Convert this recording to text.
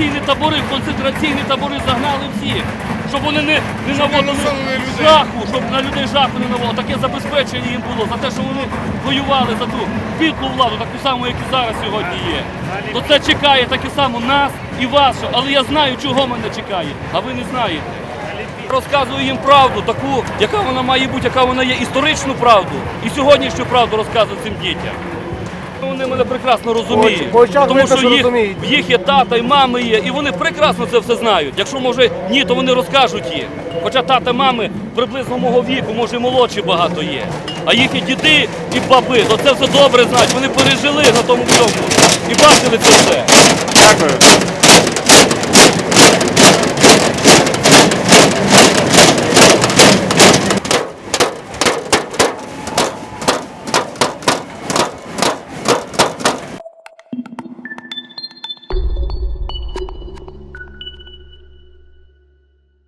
Концентраційні табори, концентраційні табори загнали всіх, щоб вони не, не наводили жаху, щоб на людей жаху не наводили. Таке забезпечення їм було за те, що вони воювали за ту підлу владу, таку саму, як і зараз сьогодні є. То це чекає таке само нас і вас, але я знаю, чого мене чекає, а ви не знаєте. Розказую їм правду, таку, яка вона має бути, яка вона є історичну правду. І сьогоднішню правду розказую цим дітям. Вони мене прекрасно розуміють, По по тому що їх, розуміють. їх є тата і мами є, і вони прекрасно це все знають. Якщо може ні, то вони розкажуть їм. Хоча тата, мами приблизно мого віку, може і молодші багато є. А їхні діти і баби, то це все добре знають. Вони пережили на тому всьому і бачили це все. Дякую.